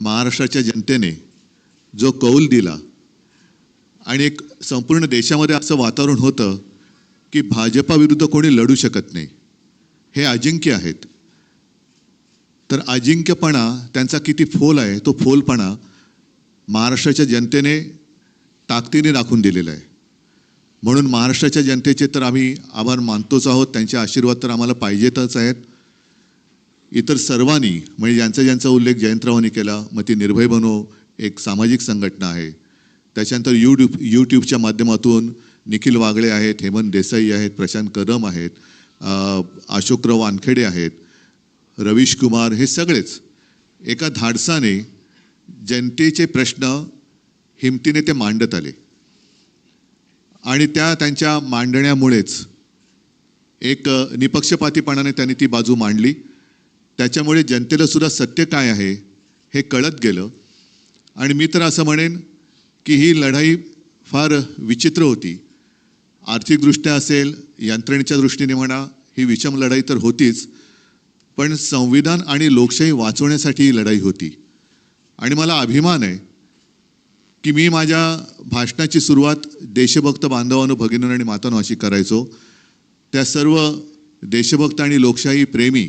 महाराष्ट्राच्या जनतेने जो कौल दिला आणि एक संपूर्ण देशामध्ये असं वातावरण होतं की भाजपाविरुद्ध कोणी लढू शकत नाही. हे अजिंक्य आहेत. तर अजिंक्यपणा त्यांचा किती फोल आहे तो फोलपणा महाराष्ट्राच्या जनतेने ताकदीने दाखवून दिलेला आहे. म्हणून महाराष्ट्राच्या जनतेचे तर आम्ही आभार मानतोच आहोत त्यांचे आशीर्वाद तर आम्हाला पाहिजेतच आहेत. इतर सर्वांनी म्हणजे ज्यांचा ज्यांचा उल्लेख जयंतरावांनी केला मग ती निर्भय बनो एक सामाजिक संघटना आहे. त्याच्यानंतर यूट्यूब यूट्यूबच्या माध्यमातून निखिल वागळे आहेत हेमंत देसाई आहेत प्रशांत कदम आहेत अशोकराव वानखेडे आहेत रवीश कुमार हे सगळेच एका धाडसाने जनतेचे प्रश्न हिमतीने ते मांडत आले. आणि त्या त्यांच्या मांडण्यामुळेच एक निपक्षपातीपणाने त्यांनी ती बाजू मांडली. त्याच्यामुळे जनतेला सुद्धा सत्य काय आहे हे कळत गेलं. आणि मी तर असं म्हणेन की ही लढाई फार विचित्र होती. आर्थिकदृष्ट्या असेल यंत्रणेच्या दृष्टीने म्हणा ही विषम लढाई तर होतीच. पण संविधान आणि लोकशाही वाचवण्यासाठी ही लढाई होती. आणि मला अभिमान आहे की मी माझ्या भाषणाची सुरुवात देशभक्त बांधवांनो भगिनींनो आणि मातांनो अशी करायचो. त्या सर्व देशभक्त आणि लोकशाही प्रेमी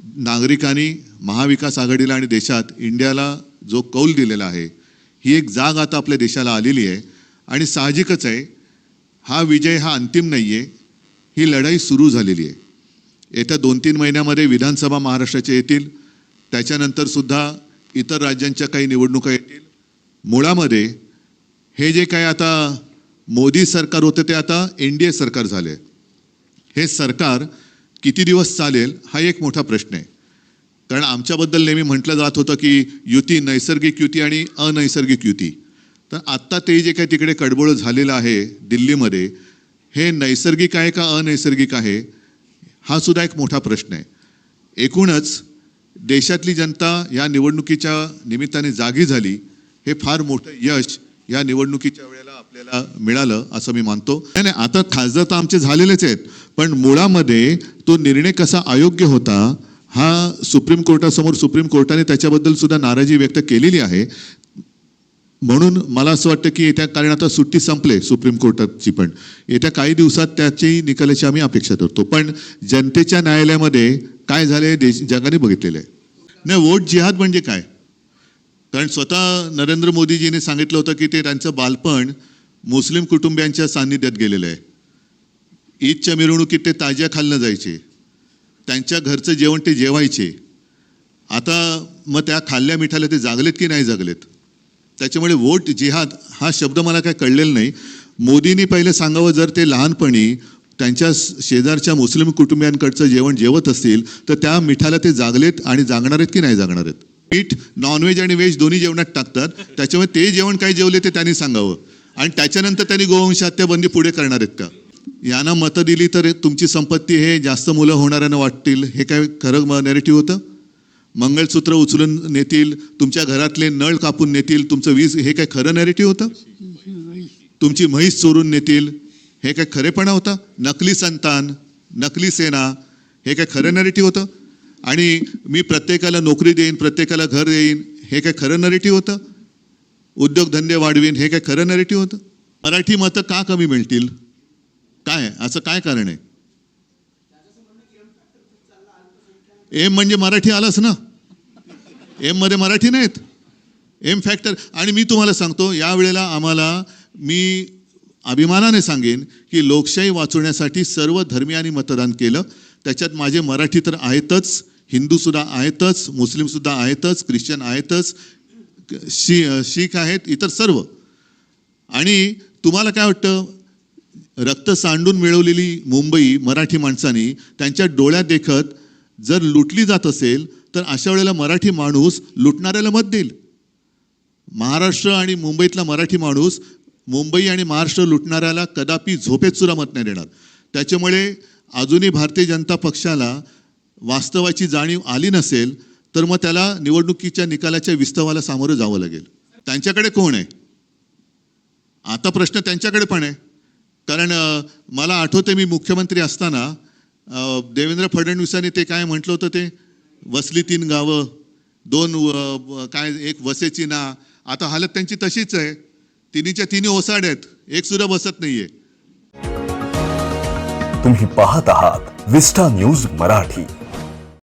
नागरिकांनी महाविकास आघाडीला आणि देशात इंडियाला जो कौल दिलेला आहे ही एक जाग आता आपल्या देशाला आलेली आहे आणि साहजिकच आहे हा विजय हा अंतिम नाही आहे ही लढाई सुरू झालेली आहे. येत्या दोन तीन महिन्यामध्ये विधानसभा महाराष्ट्राच्या येतील त्याच्यानंतर सुद्धा इतर राज्यांच्या काही निवडणुका येतील. मुळामध्ये हे जे काय आता मोदी सरकार होतं ते आता एन डी ए सरकार झाले. हे सरकार किती दिवस चालेल हा एक मोठा प्रश्न आहे. कारण आमच्याबद्दल नेहमी म्हटलं जात होतं की युती नैसर्गिक युती आणि अनैसर्गिक युती. तर आत्ता ते जे काही तिकडे कडबोळ झालेलं आहे दिल्लीमध्ये हे नैसर्गिक आहे का अनैसर्गिक आहे हा सुद्धा एक मोठा प्रश्न आहे. एकूणच देशातली जनता या निवडणुकीच्या निमित्ताने जागी झाली हे फार मोठं यश या निवडणुकीच्या वेळेला आपल्याला मिळालं असं मी मानतो. नाही नाही आता खासदार तर आमचे झालेलेच आहेत पण मुळामध्ये तो निर्णय कसा अयोग्य होता हा सुप्रीम कोर्टासमोर सुप्रीम कोर्टाने त्याच्याबद्दल सुद्धा नाराजी व्यक्त केलेली आहे. म्हणून मला असं वाटतं की येत्या कारण आता सुट्टी संपले सुप्रीम कोर्टाची पण. येत्या काही दिवसात त्याची निकालाची आम्ही अपेक्षा करतो पण जनतेच्या न्यायालयामध्ये काय झाले देश जगाने बघितलेलं आहे. नाही वोट जिहाद म्हणजे काय? कारण स्वतः नरेंद्र मोदीजीने सांगितलं होतं की ते त्यांचं बालपण मुस्लिम कुटुंबियांच्या सान्निध्यात गेलेलं आहे. ईदच्या मिरवणुकीत ते ताज्या खाल्लं जायचे. त्यांच्या घरचं जेवण ते जेवायचे. आता मग त्या खाल्ल्या मिठाला ते जागलेत की नाही जागलेत? त्याच्यामुळे वोट जिहाद हा शब्द मला काय कळलेला नाही. मोदींनी पहिले सांगावं जर ते लहानपणी त्यांच्या शेजारच्या मुस्लिम कुटुंबियांकडचं जेवण जेवत असतील तर त्या मिठाला ते जागलेत आणि जागणार आहेत की नाही जागणार आहेत? मीठ नॉनव्हेज आणि व्हेज दोन्ही जेवणात टाकतात. त्याच्यामुळे ते जेवण काय जेवले ते त्यांनी सांगावं. आणि त्याच्यानंतर त्यांनी गोवंश हत्याबंदी पुढे करणार आहेत का? यांना मतं दिली तर तुमची संपत्ती हे जास्त मुलं होणाऱ्यांना वाटतील. हे काय खरं नेरेटिव्ह होतं? मंगळसूत्र उचलून नेतील तुमच्या घरातले नळ कापून नेतील तुमचं वीज हे काय खरं नॅरेटिव्ह होतं? तुमची म्हैस चोरून नेतील हे काय खरेपणा होता? नकली संतान नकली सेना हे काय खरं नॅरेटिव्ह होतं? आणि मी प्रत्येकाला नोकरी देईन प्रत्येकाला घर देईन हे काय खरं नरेटिव्ह होतं? उद्योगधंदे वाढवीन हे काय खरं नरेटिव्ह होतं? मराठी मतं का कमी मिळतील? काय? असं काय कारण आहे? एम म्हणजे मराठी आलाच ना. एममध्ये मराठी नाहीत. एम फॅक्टर आणि मी तुम्हाला सांगतो या वेळेला आम्हाला मी अभिमानाने सांगेन की लोकशाही वाचवण्यासाठी सर्व धर्मियांनी मतदान केलं. त्याच्यात माझे मराठी तर आहेतच. हिंदूसुद्धा आहेतच मुस्लिमसुद्धा आहेतच ख्रिश्चन आहेतच शी शीख आहेत इतर सर्व. आणि तुम्हाला काय वाटतं? रक्त सांडून मिळवलेली मुंबई मराठी माणसांनी त्यांच्या डोळ्यात देखत जर लुटली जात असेल तर अशा वेळेला मराठी माणूस लुटणाऱ्याला मत देईल. महाराष्ट्र आणि मुंबईतला मराठी माणूस मुंबई आणि महाराष्ट्र लुटणाऱ्याला कदापि झोपेत सुद्धा मत नाही देणार. त्याच्यामुळे अजूनही भारतीय जनता पक्षाला वास्तवाची जाणीव आली नसेल तर मग त्याला निवडणुकीच्या निकालाच्या विस्तवाला सामोरं जावं लागेल. त्यांच्याकडे कोण आहे? आता प्रश्न त्यांच्याकडे पण आहे. कारण मला आठवते मी मुख्यमंत्री असताना देवेंद्र फडणवीसांनी ते काय म्हटलं होतं ते? वसली तीन गावं दोन काय एक वसेची ना. आता हालत त्यांची तशीच आहे. तिन्हीच्या तिन्ही ओसाड आहेत. एक सुद्धा बसत नाहीये. तुम्ही पाहत आहात विस्टा न्यूज मराठी.